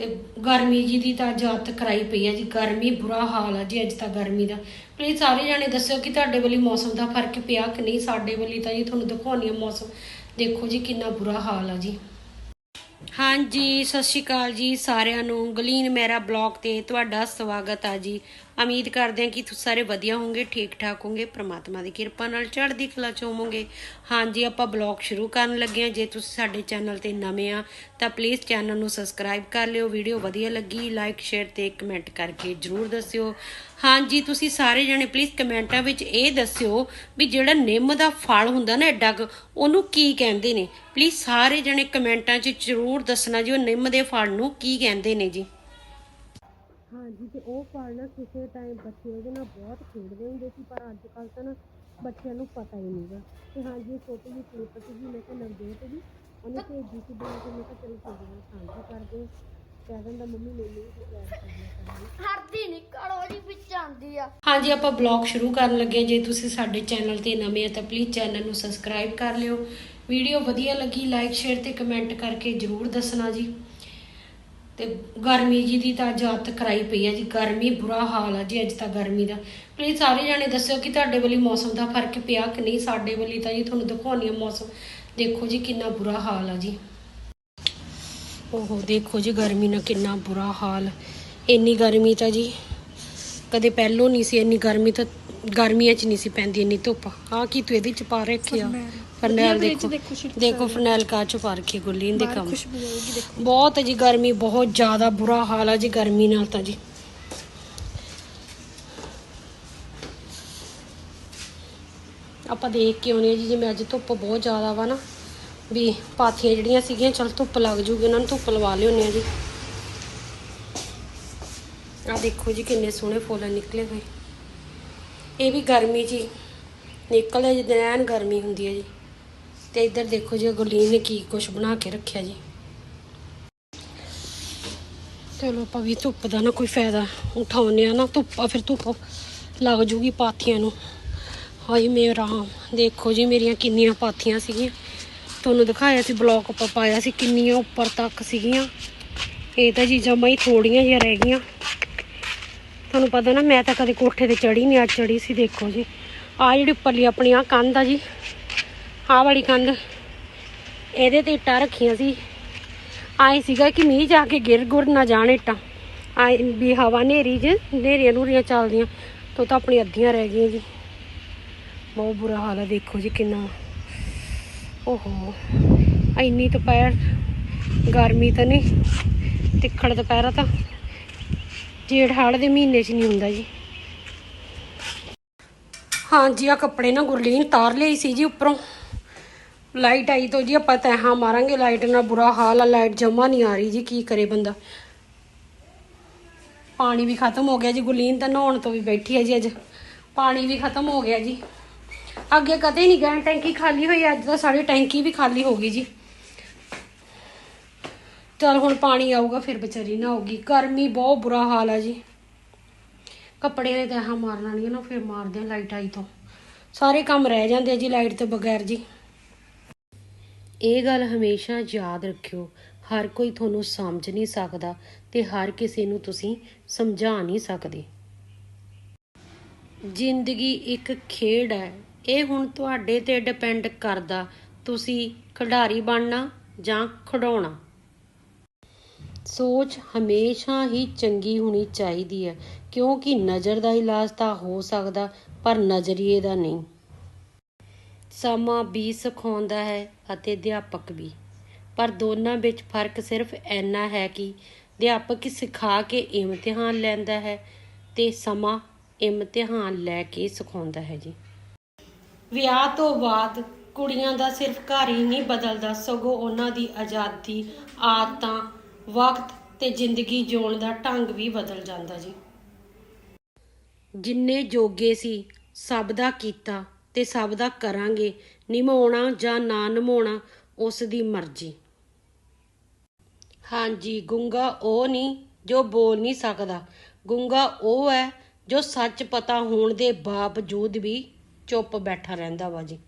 ਤੇ ਗਰਮੀ ਜੀ ਦੀ ਤਾਂ ਜਾਤ ਕਰਾਈ ਪਈ ਹੈ ਜੀ। ਗਰਮੀ ਬੁਰਾ ਹਾਲ ਹੈ ਜੀ ਅੱਜ ਤਾਂ ਗਰਮੀ ਦਾ। ਪਲੀਜ਼ ਸਾਰੇ ਜਾਣੇ ਦੱਸਿਓ ਕਿ ਤੁਹਾਡੇ ਵੱਲੀ ਮੌਸਮ ਦਾ ਫ਼ਰਕ ਪਿਆ ਕਿ ਨਹੀਂ? ਸਾਡੇ ਵੱਲੀ ਤਾਂ ਜੀ ਤੁਹਾਨੂੰ ਦਿਖਾਉਣੀ ਆ ਮੌਸਮ। ਦੇਖੋ ਜੀ ਕਿੰਨਾ ਬੁਰਾ ਹਾਲ ਆ ਜੀ। ਹਾਂਜੀ, ਸਤਿ ਸ਼੍ਰੀ ਅਕਾਲ ਜੀ ਸਾਰਿਆਂ ਨੂੰ। ਗਲੀਨ ਮੇਰਾ ਬਲੌਗ ਤੇ ਤੁਹਾਡਾ ਸਵਾਗਤ ਆ ਜੀ। ਉਮੀਦ ਕਰਦੇ ਹਾਂ ਕਿ ਤੁਸੀਂ ਸਾਰੇ ਵਧੀਆ ਹੋਵੋਗੇ ਠੀਕ ਠਾਕ ਹੋਵੋਗੇ, ਪ੍ਰਮਾਤਮਾ ਦੀ ਕਿਰਪਾ ਨਾਲ ਚੜ੍ਹਦੀ ਕਲਾ ਚ ਹੋਵੋਗੇ। ਹਾਂਜੀ, ਆਪਾਂ ਬਲੌਗ ਸ਼ੁਰੂ ਕਰਨ ਲੱਗੇ ਹਾਂ। ਜੇ ਤੁਸੀਂ ਸਾਡੇ ਚੈਨਲ ਤੇ ਨਵੇਂ ਆ, ਤਾਂ ਪਲੀਜ਼ ਚੈਨਲ ਨੂੰ ਸਬਸਕ੍ਰਾਈਬ ਕਰ ਲਿਓ। ਵੀਡੀਓ ਵਧੀਆ ਲੱਗੀ, ਲਾਈਕ, ਸ਼ੇਅਰ ਤੇ ਕਮੈਂਟ ਕਰਕੇ ਜਰੂਰ ਦੱਸਿਓ। ਹਾਂਜੀ, ਤੁਸੀਂ ਸਾਰੇ ਜਣੇ ਪਲੀਜ਼ ਕਮੈਂਟਾਂ ਵਿੱਚ ਇਹ ਦੱਸਿਓ ਵੀ ਜਿਹੜਾ ਨਿੰਮ ਦਾ ਫਲ ਹੁੰਦਾ ਨਾ ਐਡਾ ਉਹਨੂੰ ਕੀ ਕਹਿੰਦੇ ਨੇ? ਪਲੀਜ਼ ਸਾਰੇ ਜਣੇ ਕਮੈਂਟਾਂ 'ਚ ਜਰੂਰ ਦੱਸਣਾ ਜੀ ਉਹ ਨਿੰਮ ਦੇ ਫਲ ਨੂੰ ਕੀ ਕਹਿੰਦੇ ਨੇ ਜੀ। ਹਾਂਜੀ ਤੇ ਉਹ ਫਲ ਨਾ ਕਿਸੇ ਟਾਈਮ ਬੱਚੇ ਉਹਦੇ ਨਾਲ ਬਹੁਤ ਖੇਡਦੇ ਹੁੰਦੇ ਸੀ ਪਰ ਅੱਜ ਕੱਲ ਤਾਂ ਨਾ ਬੱਚਿਆਂ ਨੂੰ ਪਤਾ ਹੀ ਨਹੀਂਗਾ ਤੇ ਹਾਂਜੀ ਛੋਟੀ ਜਿਹੀ ਕਲਿੱਪ ਸੀਗੀ ਮੈਂ ਕਿਹਾ ਨਵਜੋਤ ਦੀ ਉਹਨੇ ਭੇਜੀ ਸੀ ਬਣਾ ਕੇ ਮੈਂ ਕਿਹਾ ਚਲੋ ਤੁਹਾਡੇ ਨਾਲ ਸਾਂਝੀ ਕਰਦੇ ਕਹਿ ਦਿੰਦਾ ਮੰਮੀ ਮੈਨੂੰ ਵੀ ਤਿਆਰ ਕਰਨਾ ਹਰਦੀ ਨਹੀਂ ਕਾਲੋ ਜੀ ਵਿੱਚ ਆਂਦੀ ਆ। ਹਾਂਜੀ ਆਪਾਂ ਬਲੌਗ ਸ਼ੁਰੂ ਕਰਨ ਲੱਗੇ ਹਾਂ। ਜੇ ਤੁਸੀਂ ਸਾਡੇ ਚੈਨਲ ਤੇ ਨਵੇਂ ਆ ਤਾਂ ਪਲੀਜ਼ ਚੈਨਲ ਨੂੰ ਸਬਸਕ੍ਰਾਈਬ ਕਰ ਲਿਓ। ਵੀਡੀਓ ਵਧੀਆ ਲੱਗੀ ਲਾਈਕ ਸ਼ੇਅਰ ਤੇ ਕਮੈਂਟ ਕਰਕੇ ਜਰੂਰ ਦੱਸਣਾ ਜੀ। ਤੇ ਗਰਮੀ ਜੀ ਦੀ ਤਾਂ ਜਾਤ ਕਰਾਈ ਪਈ ਹੈ ਜੀ। ਗਰਮੀ ਬੁਰਾ ਹਾਲ ਹੈ ਜੀ, ਅੱਜ ਤਾਂ ਗਰਮੀ ਦਾ। ਪਲੀਜ਼ ਸਾਰੇ ਜਾਣੇ ਦੱਸਿਓ ਕਿ ਤੁਹਾਡੇ ਵੱਲੀ ਮੌਸਮ ਦਾ ਫ਼ਰਕ ਪਿਆ ਕਿ ਨਹੀਂ? ਸਾਡੇ ਵਾਲੀ ਤਾਂ ਜੀ ਤੁਹਾਨੂੰ ਦਿਖਾਉਣੀ ਆ ਮੌਸਮ। ਦੇਖੋ ਜੀ ਕਿੰਨਾ ਬੁਰਾ ਹਾਲ ਆ ਜੀ। ਓਹੋ, ਦੇਖੋ ਜੀ ਗਰਮੀ ਨਾਲ ਕਿੰਨਾ ਬੁਰਾ ਹਾਲ। ਇੰਨੀ ਗਰਮੀ ਤਾਂ ਜੀ ਕਦੇ ਪਹਿਲੋਂ ਨਹੀਂ ਸੀ ਇੰਨੀ ਗਰਮੀ ਤਾਂ ਗਰਮੀਆਂ 'ਚ ਨਹੀਂ ਸੀ ਪੈਂਦੀ ਇੰਨੀ ਧੁੱਪ। ਆ ਕੀ ਤੂੰ ਇਹਦੇ 'ਚ ਪਾ ਰੱਖਿਆ ਫਰਨੈਲ। ਦੇਖੋ। ਦੇਖੋ ਫਰਨੈਲ ਕਾ ਚ ਪਾ ਰੱਖੀ ਗੁਰਲੀਨ ਦੇ ਕੰਮ। ਬਹੁਤ ਹੈ ਜੀ ਗਰਮੀ ਬਹੁਤ ਜ਼ਿਆਦਾ ਬੁਰਾ ਹਾਲ ਹੈ ਜੀ ਗਰਮੀ ਨਾਲ ਤਾਂ ਜੀ। ਆਪਾਂ ਦੇਖ ਕੇ ਆਉਨੇ ਜੀ ਜਿਵੇਂ ਅੱਜ ਧੁੱਪ ਬਹੁਤ ਜ਼ਿਆਦਾ ਵਾ ਨਾ ਵੀ ਪਾਥੀਆਂ ਜਿਹੜੀਆਂ ਸੀਗੀਆਂ ਚਲ ਧੁੱਪ ਲੱਗ ਜੂਗੀ ਉਹਨਾਂ ਨੂੰ ਧੁੱਪ ਲਵਾ ਲਿਆਉਂਦੇ ਆ ਜੀ। ਆ ਦੇਖੋ ਜੀ ਕਿੰਨੇ ਸੋਹਣੇ ਫੁੱਲ ਨਿਕਲੇ ਹੋਏ। ਇਹ ਵੀ ਗਰਮੀ ਜੀ। ਨਿਕਲਦੇ ਜਿੱਦਾਂ ਐਨ ਗਰਮੀ ਹੁੰਦੀ ਹੈ ਜੀ। ਤੇ ਇੱਧਰ ਦੇਖੋ ਜੀ, ਗੁਰਲੀਨ ਨੇ ਕੀ ਕੁਛ ਬਣਾ ਕੇ ਰੱਖਿਆ ਜੀ। ਚਲੋ ਆਪਾਂ ਵੀ ਧੁੱਪ ਦਾ ਨਾ ਕੋਈ ਫਾਇਦਾ ਉਠਾਉਨੇ ਆ ਨਾ, ਧੁੱਪਾ ਫਿਰ ਧੁੱਪ ਲੱਗ ਜੂਗੀ ਪਾਥੀਆਂ ਨੂੰ। ਹਾਏ ਮੇਰਾ ਦੇਖੋ ਜੀ ਮੇਰੀਆਂ ਕਿੰਨੀਆਂ ਪਾਥੀਆਂ ਸੀਗੀਆਂ। ਤੁਹਾਨੂੰ ਦਿਖਾਇਆ ਸੀ ਬਲੌਕ ਆਪਾਂ ਪਾਇਆ ਸੀ, ਕਿੰਨੀਆਂ ਉੱਪਰ ਤੱਕ ਸੀਗੀਆਂ। ਇਹ ਤਾਂ ਚੀਜ਼ਾਂ ਜਮਾਂ ਹੀ ਥੋੜੀਆਂ ਜਿਹੀਆਂ ਰਹਿ ਗਈਆਂ। ਤੁਹਾਨੂੰ ਪਤਾ ਨਾ, ਮੈਂ ਤਾਂ ਕਦੇ ਕੋਠੇ ਤੇ ਚੜੀ ਨਹੀਂ ਅੱਜ ਚੜੀ ਸੀ, ਦੇਖੋ ਜੀ। ਆ ਜਿਹੜੀ ਉੱਪਰਲੀ ਆਪਣੀ ਆ ਕੰਧ ਆ ਜੀ। ਆਹ ਵਾਲੀ ਕੰਧ, ਇਹਦੇ ਤੇ ਇੱਟਾਂ ਰੱਖੀਆਂ ਸੀ। ਆਏ ਸੀਗਾ ਕਿ ਮੀਂਹ ਜਾ ਕੇ ਗਿਰ ਗੁਰ ਨਾ ਜਾਣ ਇੱਟਾਂ। ਆਏ ਵੀ ਹਵਾ ਨੇਰੀ ਚ ਨੇਰੀਆਂ ਨੂਰੀਆਂ ਚੱਲਦੀਆਂ, ਤੋ ਤਾਂ ਆਪਣੀ ਅੱਧੀਆਂ ਰਹਿ ਗਈਆਂ ਜੀ। ਬਹੁਤ ਬੁਰਾ ਹਾਲ ਹੈ ਦੇਖੋ ਜੀ ਕਿੰਨਾ। ਓਹੋ, ਇੰਨੀ ਦੁਪਹਿਰ, ਗਰਮੀ ਤਾਂ ਨਹੀਂ, ਤਿੱਖੜ ਦੁਪਹਿਰਾ ਤਾਂ। ਜੇਠ ਹਾੜ ਦੇ ਮਹੀਨੇ 'ਚ ਨਹੀਂ ਹੁੰਦਾ ਜੀ। ਹਾਂਜੀ ਆ ਕੱਪੜੇ ਨਾ ਗੁਰਲੀਨ ਤਾਰ ਲਈ ਸੀ ਜੀ ਉੱਪਰੋਂ। ਲਾਈਟ ਆਈ ਤੋਂ ਜੀ ਆਪਾਂ ਤੈਹਾਂ ਮਾਰਾਂਗੇ ਲਾਈਟ ਨਾਲ ਬੁਰਾ ਹਾਲ ਆ, ਲਾਈਟ ਜਮਾ ਨਹੀਂ ਆ ਰਹੀ ਜੀ, ਕੀ ਕਰੇ ਬੰਦਾ। ਪਾਣੀ ਵੀ ਖਤਮ ਹੋ ਗਿਆ ਜੀ, ਗੁਰਲੀਨ ਤਾਂ ਨਹਾਉਣ ਤੋਂ ਵੀ ਬੈਠੀ ਹੈ ਜੀ ਅੱਜ। ਪਾਣੀ ਵੀ ਖਤਮ ਹੋ ਗਿਆ ਜੀ। ਅੱਗੇ ਕਦੇ ਨਹੀਂ ਗਏ, ਟੈਂਕੀ ਖਾਲੀ ਹੋਈ, ਅੱਜ ਤਾਂ ਸਾਡੀ ਟੈਂਕੀ ਵੀ ਖਾਲੀ ਹੋ ਗਈ ਜੀ। ਚਲ ਹੁਣ ਪਾਣੀ ਆਊਗਾ, ਫਿਰ ਵਿਚਾਰੀ ਨਾ ਹੋਗੀ ਗਰਮੀ ਬਹੁਤ ਬੁਰਾ ਹਾਲ ਆ ਜੀ। ਕੱਪੜਿਆਂ ਦੇ ਤਹਾਂ ਮਾਰਨ ਵਾਲੀਆਂ ਨਾ ਫਿਰ ਮਾਰਦੇ ਆ ਲਾਈਟ ਆਈ ਤੋਂ। ਸਾਰੇ ਕੰਮ ਰਹਿ ਜਾਂਦੇ ਆ ਜੀ ਲਾਈਟ ਤੋਂ ਬਗੈਰ ਜੀ। ਇਹ ਗੱਲ ਹਮੇਸ਼ਾ ਯਾਦ ਰੱਖਿਓ। ਹਰ ਕੋਈ ਤੁਹਾਨੂੰ ਸਮਝ ਨਹੀਂ ਸਕਦਾ ਤੇ ਹਰ ਕਿਸੇ ਨੂੰ ਤੁਸੀਂ ਸਮਝਾ ਨਹੀਂ ਸਕਦੇ। ਜ਼ਿੰਦਗੀ ਇੱਕ ਖੇਡ ਹੈ। ਇਹ ਹੁਣ ਤੁਹਾਡੇ ਤੇ ਡਿਪੈਂਡ ਕਰਦਾ। ਤੁਸੀਂ ਖਿਡਾਰੀ ਬਣਨਾ ਜਾਂ ਖਿਡਾਉਣਾ ਸੋਚ ਹਮੇਸ਼ਾ ਹੀ ਚੰਗੀ ਹੋਣੀ ਚਾਹੀਦੀ ਹੈ, ਕਿਉਂਕਿ ਨਜ਼ਰ ਦਾ ਇਲਾਜ ਤਾਂ ਹੋ ਸਕਦਾ, ਪਰ ਨਜ਼ਰੀਏ ਦਾ ਨਹੀਂ। ਸਮਾਂ ਵੀ ਸਿਖਾਉਂਦਾ ਹੈ ਅਤੇ ਅਧਿਆਪਕ ਵੀ। ਪਰ ਦੋਨਾਂ ਵਿੱਚ ਫ਼ਰਕ ਸਿਰਫ ਇੰਨਾ ਹੈ ਕਿ ਅਧਿਆਪਕ ਸਿਖਾ ਕੇ ਇਮਤਿਹਾਨ ਲੈਂਦਾ ਹੈ ਤੇ ਸਮਾਂ ਇਮਤਿਹਾਨ ਲੈ ਕੇ ਸਿਖਾਉਂਦਾ ਹੈ ਜੀ। ਵਿਆਹ ਤੋਂ ਬਾਅਦ ਕੁੜੀਆਂ ਦਾ ਸਿਰਫ ਘਰ ਹੀ ਨਹੀਂ ਬਦਲਦਾ, ਸਗੋਂ ਉਹਨਾਂ ਦੀ ਆਜ਼ਾਦੀ, ਆਦਤਾਂ ਵਕਤ ਤੇ ਜ਼ਿੰਦਗੀ ਜਿਉਣ ਦਾ ਢੰਗ ਵੀ ਬਦਲ ਜਾਂਦਾ ਜੀ। ਜਿੰਨੇ ਜੋਗੇ ਸੀ, ਸਭ ਦਾ ਕੀਤਾ ਤੇ ਸਭ ਦਾ ਕਰਾਂਗੇ ਨਿਭਾਉਣਾ ਜਾਂ ਨਾ ਨਿਭਾਉਣਾ ਉਸ ਦੀ ਮਰਜ਼ੀ। ਹਾਂਜੀ, ਗੁੰਗਾ ਉਹ ਨਹੀਂ ਜੋ ਬੋਲ ਨਹੀਂ ਸਕਦਾ। ਗੁੰਗਾ ਉਹ ਹੈ ਜੋ ਸੱਚ ਪਤਾ ਹੋਣ ਦੇ ਬਾਵਜੂਦ ਵੀ ਚੁੱਪ ਬੈਠਾ ਰਹਿੰਦਾ ਵਾ ਜੀ।